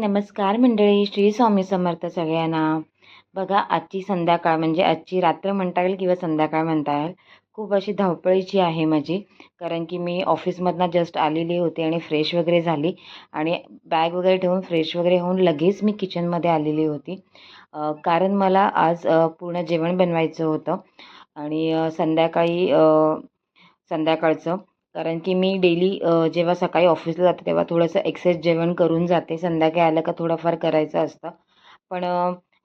नमस्कार मंडळी श्री स्वामी समर्थ सगळ्यांना. बघा आजची संध्याकाळ म्हणजे आजची रात्र म्हणता येईल किंवा संध्याकाळ म्हणता येईल खूप अशी धावपळीची आहे माझी. कारण की मी ऑफिसमधनं जस्ट आलेली होती आणि फ्रेश वगैरे झाली आणि बॅग वगैरे ठेवून फ्रेश वगैरे होऊन लगेच मी किचनमध्ये आलेली होती. कारण मला आज पूर्ण जेवण बनवायचं होतं आणि संध्याकाळी संध्याकाळचं कारण की मी डेली जेव्हा सकाळी ऑफिसला जाते तेव्हा थोडंसं एक्सेस जेवण करून जाते. संध्याकाळी आलं का थोडंफार करायचं असतं. पण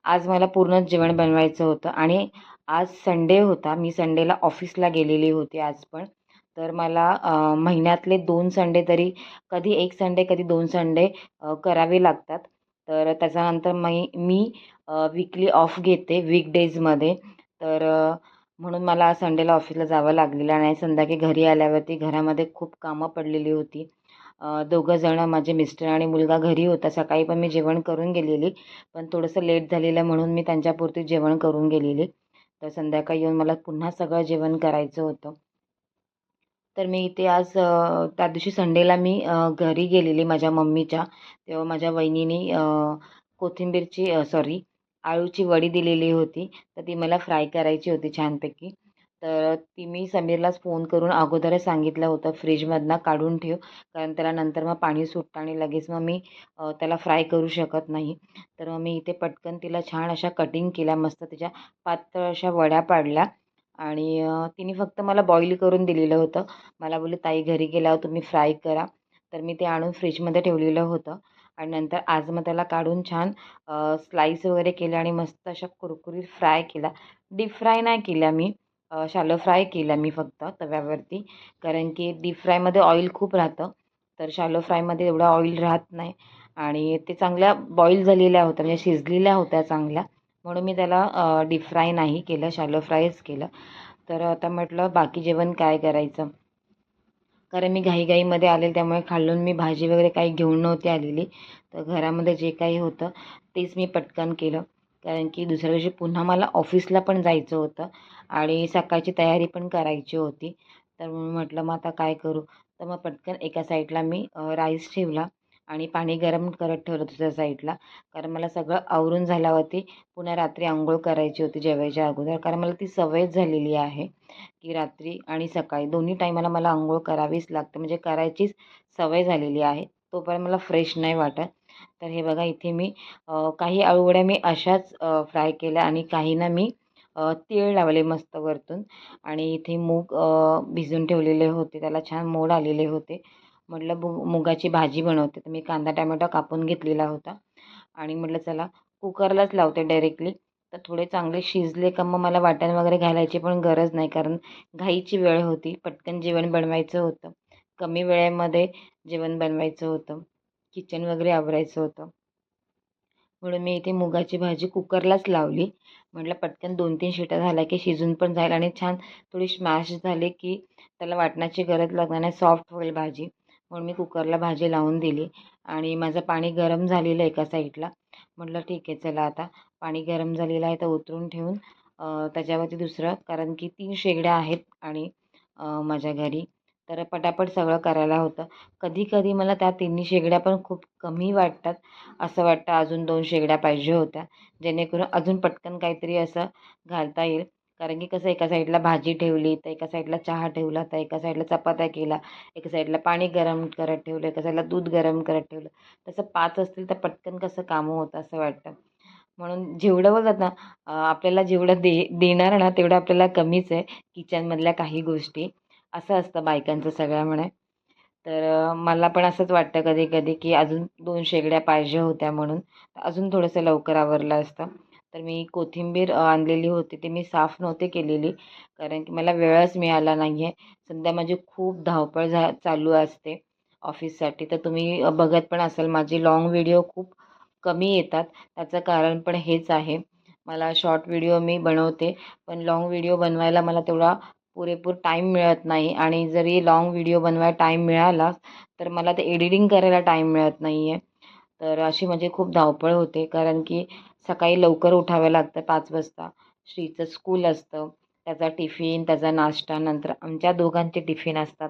आज मला पूर्णच जेवण बनवायचं होतं आणि आज संडे होता. मी संडेला ऑफिसला गेलेली होती आज पण. तर मला महिन्यातले दोन संडे तरी कधी एक संडे कधी दोन संडे करावे लागतात. तर त्याच्यानंतर मी मी वीकली ऑफ घेते वीकडेजमध्ये तर म्हणून मला संडेला ऑफिसला जावं लागलेलं नाही संध्याकाळी घरी आल्यावरती घरामध्ये खूप कामं पडलेली होती. दोघंजणं दोघं माझे मिस्टर आणि मुलगा घरी होता. सकाळी पण मी जेवण करून गेलेली. पण थोडंसं लेट झालेलं म्हणून मी त्यांच्यापुरती जेवण करून गेलेली. तर संध्याकाळी येऊन मला पुन्हा सगळं जेवण करायचं होतं. तर मी इथे आज त्या दिवशी संडेला मी घरी गेलेली माझ्या मम्मीच्या. तेव्हा माझ्या वहिनीने कोथिंबीरची सॉरी आळूची वडी दिलेली होती. तर ती मला फ्राय करायची होती छानपैकी. तर ती मी समीरलाच फोन करून अगोदरच सांगितलं होतं. फ्रीजमधनं काढून ठेव. कारण त्याला नंतर मग पाणी सुटतं आणि लगेच मग मी त्याला फ्राय करू शकत नाही. तर मग मी इथे पटकन तिला छान अशा कटिंग केल्या. मस्त तिच्या पातळ अशा वड्या पाडल्या. आणि तिने फक्त मला बॉईल करून दिलेलं होतं. मला बोलले ताई घरी गेल्यावर तुम्ही फ्राय करा. तर मी ते आणून फ्रीजमध्ये ठेवलेलं होतं. आणि नंतर आज मग त्याला काढून छान स्लाईस वगैरे केल्या आणि मस्त अशा कुरकुरीत फ्राय केला. डीप फ्राय नाही केल्या मी. शालो फ्राय केला मी फक्त तव्यावरती. कारण की डीप फ्रायमध्ये ऑइल खूप राहतं. तर शालो फ्रायमध्ये एवढा ऑइल राहत नाही. आणि ते चांगल्या बॉईल झालेल्या होत्या. म्हणजे शिजलेल्या होत्या चांगल्या. म्हणून मी त्याला डीप फ्राय नाही केलं. शालो फ्रायच केलं. तर आता म्हटलं बाकी जेवण काय करायचं? कारण मी घाईघाईमध्ये आलेले त्यामुळे खाल्लून मी भाजी वगैरे काही घेऊन नव्हती आलेली. तर घरामध्ये जे काही होतं तेच मी पटकन केलं. कारण की दुसऱ्या दिवशी पुन्हा मला ऑफिसला पण जायचं होतं आणि सकाळची तयारी पण करायची होती. तर म्हटलं मग आता काय करू? तर मग पटकन एका साईडला मी राईस ठेवला. आणि पाणी गरम करत ठेवलं दुसऱ्या साईडला. कारण मला सगळं आवरून झाल्यावरती पुन्हा रात्री आंघोळ करायची होती जेवायच्या अगोदर. कारण मला ती सवयच झालेली आहे की रात्री आणि सकाळी दोन्ही टायमाला मला आंघोळ करावीच लागते. म्हणजे करायचीच सवय झालेली आहे. तोपर्यंत मला फ्रेश नाही वाटत. तर हे बघा इथे मी काही आळूवड्या मी अशाच फ्राय केल्या आणि काहींना मी तीळ लावले मस्त वरतून. आणि इथे मूग भिजून ठेवलेले होते. त्याला छान मोड आलेले होते. म्हटलं बु मुगाची भाजी बनवते. तर मी कांदा टमॅटो कापून घेतलेला होता. आणि म्हटलं चला कुकरलाच लावते डायरेक्टली तर थोडे चांगले शिजले का मग मला वाटण वगैरे घालायची पण गरज नाही. कारण घाईची वेळ होती. पटकन जेवण बनवायचं होतं. कमी वेळेमध्ये जेवण बनवायचं होतं. किचन वगैरे आवरायचं होतं. म्हणून मी इथे मुगाची भाजी कुकरलाच लावली. म्हटलं पटकन दोन तीन शिट्या झाल्या की शिजून पण जाईल. आणि छान थोडी स्मॅश झाली की त्याला वाटण्याची गरज लागणार नाही. सॉफ्ट होईल भाजी. म्हणून मी कुकरला भाजी लावून दिली आणि माझं पाणी गरम झालेलं एका साईडला. म्हटलं ठीक आहे चला आता. पाणी गरम झालेलं आहे तर उतरून ठेवून त्याच्यावरती दुसरं कारण की तीन शेगड्या आहेत आणि माझ्या घरी. तर पटापट सगळं करायला होतं. कधी कधी मला त्या तिन्ही शेगड्या पण खूप कमी वाटतात. असं वाटतं अजून दोन शेगड्या पाहिजे होत्या. जेणेकरून अजून पटकन काहीतरी असं घालता येईल. कारण की कसं एका साईडला भाजी ठेवली तर एका साईडला चहा ठेवला तर एका साईडला चपात्या केला एका साईडला पाणी गरम करत ठेवलं एका साईडला दूध गरम करत ठेवलं. तसं पाच असतील तर पटकन कसं कामं होतं असं वाटतं. म्हणून जेवढं बोलतात ना आपल्याला जेवढं दे देणार ना तेवढं आपल्याला कमीच आहे किचनमधल्या काही गोष्टी. असं असतं बायकांचं सगळ्या म्हणे तर मला पण असंच वाटतं कधी कधी की अजून दोन शेगड्या पाहिजे होत्या म्हणून. अजून थोडंसं लवकर आवरलं असतं. तर मी कोथिंबीर आणलेली होती ती मी साफ नव्हते केलेली कारण की मला वेळच मिळाला नाही आहे सध्या माझी खूप धावपळ झा चालू असते ऑफिससाठी. तर तुम्ही बघत पण असाल माझी लाँग व्हिडिओ खूप कमी येतात. त्याचं कारण पण हेच आहे. मला शॉर्ट व्हिडिओ मी बनवते पण लाँग व्हिडिओ बनवायला मला तेवढा पुरेपूर टाईम मिळत नाही. आणि जरी लाँग व्हिडिओ बनवायला टाईम मिळाला तर मला ते एडिटिंग करायला टाईम मिळत नाही आहे तर अशी माझी खूप धावपळ होते. कारण की सकाळी लवकर उठावं लागतं पाच वाजता. श्रीचं स्कूल असतं. त्याचा टिफिन त्याचा नाश्ता नंतर आमच्या दोघांचे टिफिन असतात.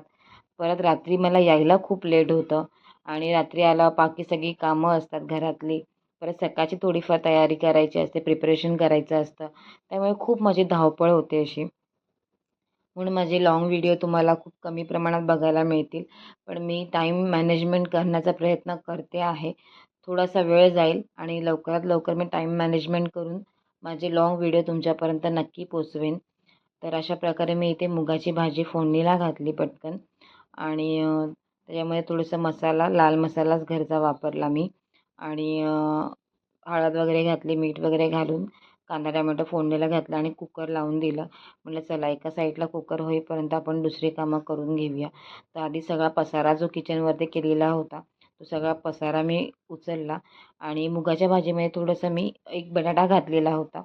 परत रात्री मला यायला खूप लेट होतं आणि रात्री आला बाकी सगळी कामं असतात घरातली. परत सकाळची थोडीफार तयारी करायची असते प्रिपरेशन करायचं असतं. त्यामुळे खूप माझी धावपळ होते अशी. म्हणून माझे लाँग व्हिडिओ तुम्हाला खूप कमी प्रमाणात बघायला मिळतील. पण मी टाईम मॅनेजमेंट करण्याचा प्रयत्न करते आहे. थोडासा वेळ जाईल आणि लवकरात लवकर मी टाईम मॅनेजमेंट करून माझे लाँग व्हिडिओ तुमच्यापर्यंत नक्की पोचवेन. तर अशा प्रकारे मी इथे मुगाची भाजी फोडणीला घातली पटकन. आणि त्याच्यामध्ये थोडंसं मसाला लाल मसालाच घरचा वापरला मी. आणि हळद वगैरे घातली मीठ वगैरे घालून कांदा टमॅटो फोडणीला घातला आणि कुकर लावून दिलं. म्हटलं चला एका साईडला कुकर होईपर्यंत आपण दुसरी कामं करून घेऊया. तर आधी सगळा पसारा जो किचनवरती केलेला होता तो सगळा पसारा मी उचलला आणि मुगाच्या भाजीमध्ये थोडंसं मी एक बटाटा घातलेला होता.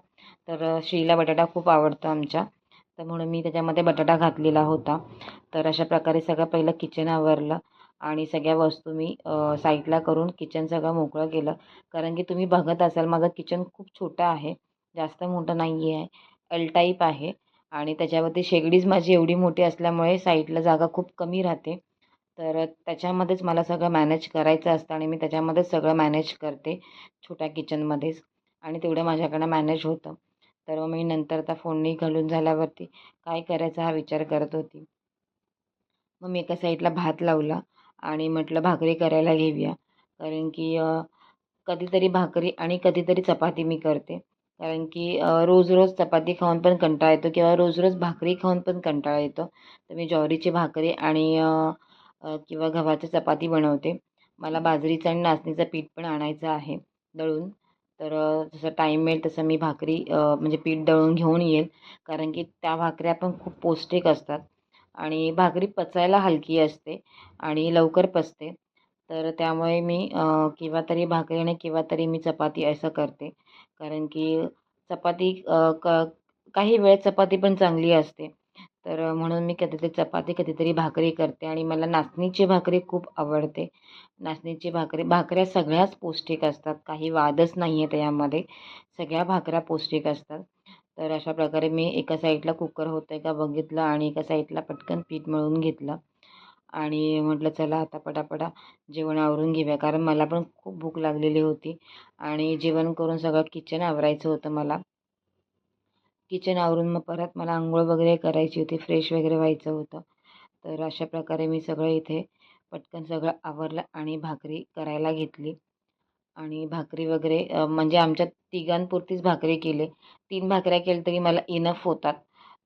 तर श्रीला बटाटा खूप आवडतो आमच्या. तर म्हणून मी त्याच्यामध्ये बटाटा घातलेला होता. तर अशा प्रकारे सगळं पहिलं किचन आवरलं आणि सगळ्या वस्तू मी साईडला करून किचन सगळं मोकळं केलं. कारण की तुम्ही बघत असाल माझं किचन खूप छोटं आहे. जास्त मोठं नाही आहे एल टाईप आहे. आणि त्याच्यावरती शेगडीच माझी एवढी मोठी असल्यामुळे साईडला जागा खूप कमी राहते. तर त्याच्यामध्येच मला सगळं मॅनेज करायचं असतं आणि मी त्याच्यामध्येच सगळं मॅनेज करते छोट्या किचनमध्येच आणि तेवढं माझ्याकडनं मॅनेज होतं. तर मी नंतर आता फोडणी घालून झाल्यावरती काय करायचा हा विचार करत होती. मग मी एका साईडला भात लावला आणि म्हटलं भाकरी करायला घेऊया. कारण की कधीतरी भाकरी आणि कधीतरी चपाती मी करते. कारण की रोज रोज चपाती खाऊन पण कंटाळा येतो किंवा रोज रोज भाकरी खाऊन पण कंटाळा येतो. तर मी ज्वारीची भाकरी आणि किंवा गव्हाची चपाती बनवते. मला बाजरीचं आणि नाचणीचं पीठ पण आणायचं आहे दळून. तर जसं टाईम मिळेल तसं मी भाकरी म्हणजे पीठ दळून घेऊन येईल. कारण की त्या भाकऱ्या पण खूप पौष्टिक असतात. आणि भाकरी पचायला हलकी असते आणि लवकर पचते. तर त्यामुळे मी किंवा तरी भाकरी आणि किंवा तरी मी चपाती असं करते. कारण की चपाती क काही वेळेत चपाती पण चांगली असते. तर म्हणून मी कधीतरी चपाती कधीतरी भाकरी करते आणि मला नाचणीची भाकरी खूप आवडते. नाचणीची भाकरी भाकऱ्या सगळ्याच पौष्टिक असतात. काही वादच नाही आहे त्यामध्ये. सगळ्या भाकऱ्या पौष्टिक असतात. तर अशा प्रकारे मी एका साईडला कुकर होतं आहे का बघितलं आणि एका साईडला पटकन पीठ मळून घेतलं. आणि म्हटलं चला आता पटापटा जेवण आवरून घेऊया. कारण मला पण खूप भूक लागलेली होती. आणि जेवण करून सगळं किचन आवरायचं होतं मला. किचन आवरून मग परत मला आंघोळ वगैरे करायची होती फ्रेश वगैरे व्हायचं होतं. तर अशा प्रकारे मी सगळं इथे पटकन सगळं आवरलं आणि भाकरी करायला घेतली. आणि भाकरी वगैरे म्हणजे आमच्या तिघांपुरतीच भाकरी केली. तीन भाकऱ्या केल्या तरी मला इनफ होतात.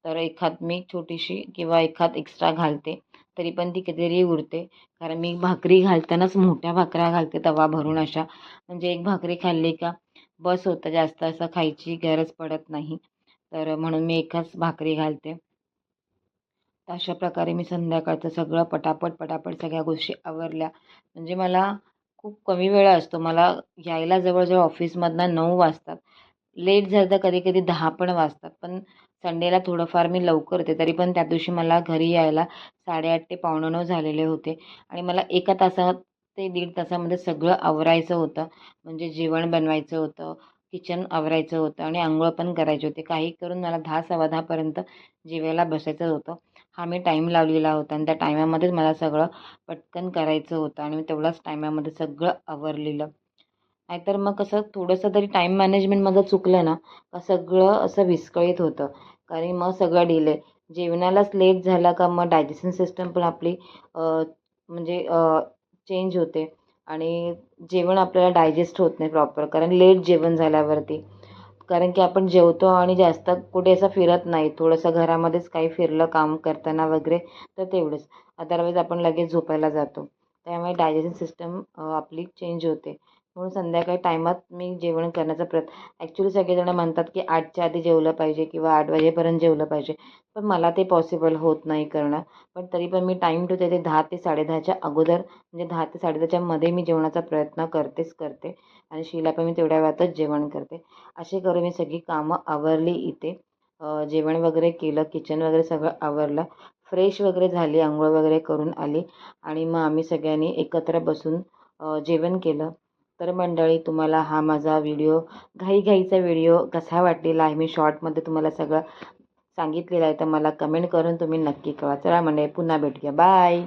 तर एखाद मी छोटीशी किंवा एखाद एक्स्ट्रा घालते तरी पण ती कितीतरी उरते. कारण मी भाकरी घालतानाच मोठ्या भाकऱ्या घालते तवा भरून अशा. म्हणजे एक भाकरी खाल्ली का बस होतं जास्त असं खायची गरज पडत नाही. तर म्हणून मी एकाच भाकरी घालते. तर अशा प्रकारे मी संध्याकाळचं सगळं पटापट पटापट सगळ्या गोष्टी आवरल्या. म्हणजे मला खूप कमी वेळ असतो. मला यायला जवळजवळ ऑफिसमधनं नऊ वाजतात. लेट झालं तर कधी कधी दहा पण वाजतात. पण संडेला थोडंफार मी लवकर येते तरी पण त्या दिवशी मला घरी यायला साडेआठ ते पावणे नऊ झालेले होते. आणि मला एका तासात ते दीड तासामध्ये सगळं आवरायचं होतं. म्हणजे जेवण बनवायचं होतं. किचन आवरायचं होतं आणि आंघोळ पण करायची होती. काही करून मला दहा सव्वा दहापर्यंत जेवायला बसायचं होतं हा मी टाईम लावलेला होता. आणि त्या टायमामध्येच मला सगळं पटकन करायचं होतं आणि मी तेवढ्याच टायमामध्ये सगळं आवरलेलं. नाहीतर मग कसं थोडंसं तरी टाईम मॅनेजमेंट माझं चुकलं ना का सगळं असं विस्कळीत होतं. कारण मग सगळं डिले जेवणालाच लेट झाला का मग डायजेशन सिस्टम पण आपली म्हणजे चेंज होते. आणि जेवण आपल्याला डायजेस्ट होत नाही प्रॉपर कारण लेट जेवण झाल्यावरती. कारण की आपण जेवतो आणि जास्त कुठे असं फिरत नाही. थोडंसं घरामध्येच काही फिरलं काम करताना वगैरे तर तेवढंच. अदरवाईज आपण लगेच झोपायला जातो. त्यामुळे डायजेशन सिस्टम आपली चेंज होते. म्हणून संध्याकाळी टायमात मी जेवण करण्याचा प्रयत्न ॲक्च्युली सगळेजण म्हणतात की आठच्या आधी जेवलं पाहिजे किंवा आठ वाजेपर्यंत जेवलं पाहिजे. पण मला ते पॉसिबल होत नाही करणं. पण तरी पण मी टाईम टू ते दहा ते साडेदहाच्या अगोदर म्हणजे दहा ते साडेदहाच्यामध्ये मी जेवणाचा प्रयत्न करतेच करते. आणि शिला पण मी तेवढ्या वेळातच जेवण करते. असे करून मी सगळी कामं आवरली इथे. जेवण वगैरे केलं किचन वगैरे सगळं आवरलं. फ्रेश वगैरे झाली आंघोळ वगैरे करून आली. आणि मग आम्ही सगळ्यांनी एकत्र बसून जेवण केलं. तर मंडळी तुम्हाला हा माझा व्हिडिओ घाईघाईचा व्हिडिओ कसा वाटलेला आहे? मी शॉर्टमध्ये तुम्हाला सगळं सांगितलेलं आहे तर मला कमेंट करून तुम्ही नक्की कळवा. चला मंडळी पुन्हा भेटूया. बाय